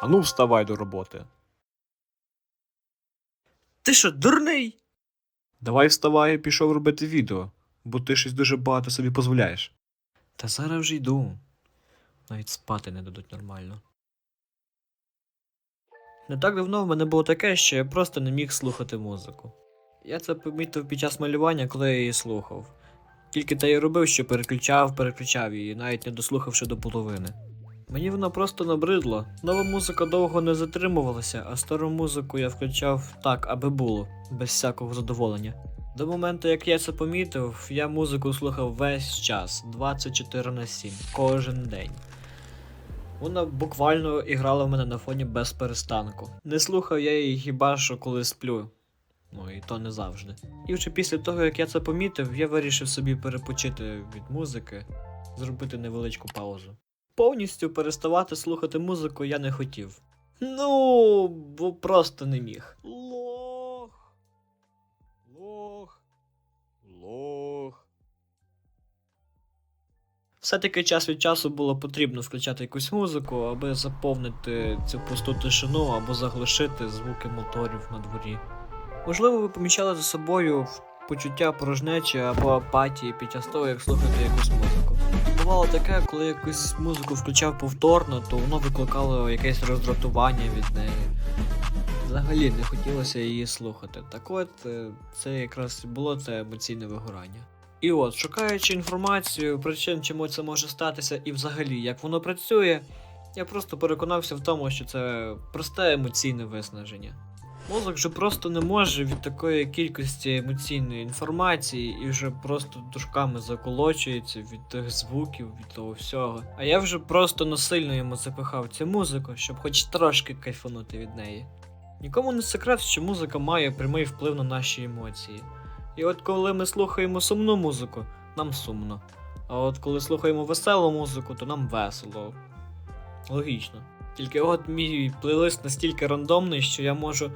Ану, вставай до роботи. Ти що, дурний? Давай вставай і пішов робити відео, бо ти щось дуже багато собі дозволяєш. Та зараз вже йду. Навіть спати не дадуть нормально. Не так давно в мене було таке, що я просто не міг слухати музику. Я це помітив під час малювання, коли я її слухав. Тільки те й робив, що переключав, переключав її, навіть не дослухавши до половини. Мені вона просто набридла. Нова музика довго не затримувалася, а стару музику я включав так, аби було, без всякого задоволення. До моменту, як я це помітив, я музику слухав весь час, 24 на 7, кожен день. Вона буквально іграла в мене на фоні без перестанку. Не слухав я її хіба що коли сплю. Ну і то не завжди. І вже після того, як я це помітив, я вирішив собі перепочити від музики, зробити невеличку паузу. Повністю переставати слухати музику я не хотів. Ну, бо просто не міг. Лох. Лох. Лох. Все-таки час від часу було потрібно включати якусь музику, аби заповнити цю пусту тишину або заглушити звуки моторів на дворі. Можливо, ви помічали за собою почуття порожнечі або апатії під час того, як слухаєте якусь музику. Бувало таке, коли якусь музику включав повторно, то воно викликало якесь роздратування від неї. Взагалі не хотілося її слухати. Так от, е, це якраз було це емоційне вигорання. І от, шукаючи інформацію, причин, чому це може статися, і взагалі як воно працює, я просто переконався в тому, що це просте емоційне виснаження. Мозок же просто не може від такої кількості емоційної інформації і вже просто дужками заколочується від тих звуків, від того всього. А я вже просто насильно йому запихав цю музику, щоб хоч трошки кайфанути від неї. Нікому не секрет, що музика має прямий вплив на наші емоції. І от коли ми слухаємо сумну музику, нам сумно. А от коли слухаємо веселу музику, то нам весело. Логічно. Тільки от мій плейлист настільки рандомний, що я можу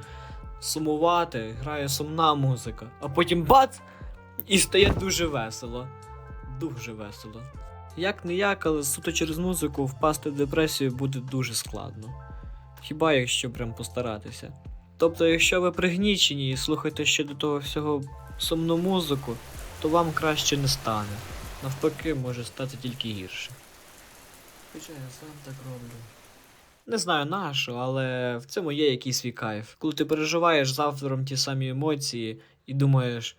сумувати, грає сумна музика, а потім бац! І стає дуже весело. Дуже весело. Як не як, але суто через музику впасти в депресію буде дуже складно. Хіба якщо прям постаратися. Тобто, якщо ви пригнічені і слухаєте ще до того всього сумну музику, то вам краще не стане. Навпаки, може стати тільки гірше. Хоча я сам так роблю. Не знаю нащо, але в цьому є якийсь свій кайф. Коли ти переживаєш з ті самі емоції і думаєш,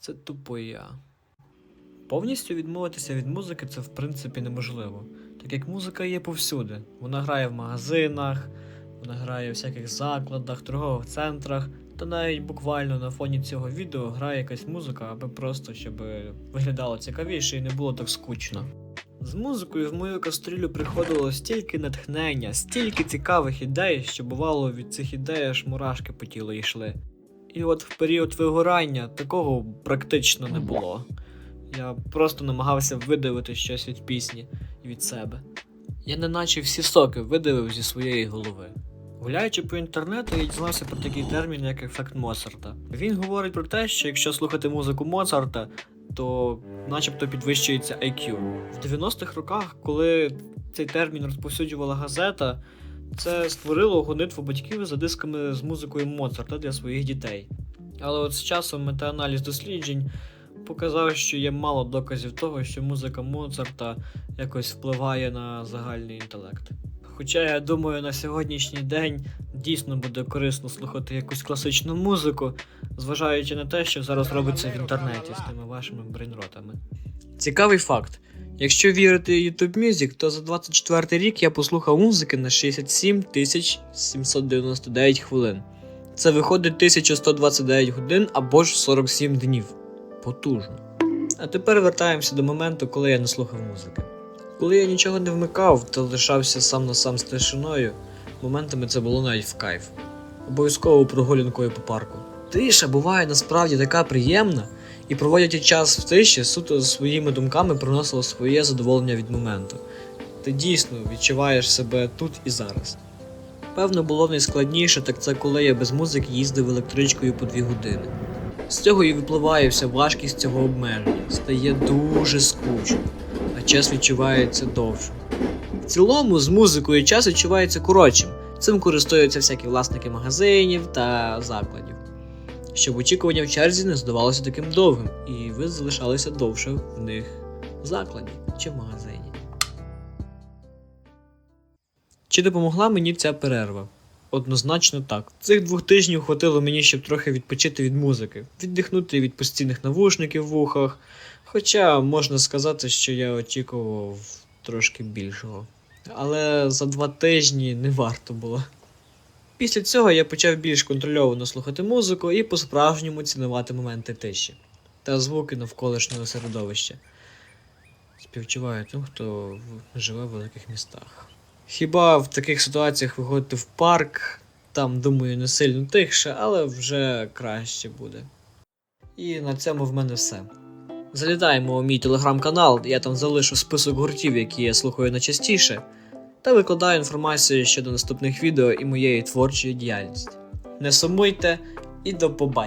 це тупо я. Повністю відмовитися від музики це в принципі неможливо, так як музика є повсюди. Вона грає в магазинах, вона грає в всяких закладах, торгових центрах, та навіть буквально на фоні цього відео грає якась музика, аби просто щоб виглядало цікавіше і не було так скучно. З музикою в мою кастрюлю приходило стільки натхнення, стільки цікавих ідей, що бувало від цих ідей аж мурашки по тілу йшли. І от в період вигорання такого практично не було. Я просто намагався видавити щось від пісні і від себе. Я неначе всі соки видавив зі своєї голови. Гуляючи по інтернету, я дізнався про такий термін, як ефект Моцарта. Він говорить про те, що якщо слухати музику Моцарта, то начебто підвищується IQ. В 90-х роках, коли цей термін розповсюджувала газета, це створило гонитву батьків за дисками з музикою Моцарта для своїх дітей. Але от з часом метааналіз досліджень показав, що є мало доказів того, що музика Моцарта якось впливає на загальний інтелект. Хоча я думаю, на сьогоднішній день дійсно буде корисно слухати якусь класичну музику, зважаючи на те, що зараз робиться в інтернеті з тими вашими брейнротами. Цікавий факт. Якщо вірити YouTube Music, то за 24 рік я послухав музики на 67 799 хвилин. Це виходить 1129 годин або ж 47 днів. Потужно. А тепер вертаємося до моменту, коли я не слухав музики. Коли я нічого не вмикав та лишався сам на сам з тишиною, моментами це було навіть в кайф. Обов'язково прогулянкою по парку. Тиша буває насправді така приємна, і проводячи час в тиші, суто своїми думками приносило своє задоволення від моменту. Ти дійсно відчуваєш себе тут і зараз. Певно, було найскладніше, так це коли я без музики їздив електричкою по дві години. З цього і випливає вся важкість цього обмеження. Стає дуже скучно, час відчувається довшим. В цілому з музикою час відчувається коротшим, Цим користуються всякі власники магазинів та закладів, щоб очікування в черзі не здавалося таким довгим, і ви залишалися довше в них закладі чи в магазині. Чи допомогла мені ця перерва? Однозначно так. Цих двох тижнів хватило мені, щоб трохи відпочити від музики, віддихнути від постійних навушників в вухах. Хоча можна сказати, що я очікував трошки більшого. Але за два тижні не варто було. Після цього я почав більш контрольовано слухати музику і по-справжньому цінувати моменти тиші та звуки навколишнього середовища. Співчуваю тим, хто живе в великих містах. Хіба в таких ситуаціях виходити в парк, там, думаю, не сильно тихше, але вже краще буде. І на цьому в мене все. Залітаємо у мій телеграм-канал, я там залишу список гуртів, які я слухаю найчастіше, та викладаю інформацію щодо наступних відео і моєї творчої діяльності. Не сумуйте і до побачення!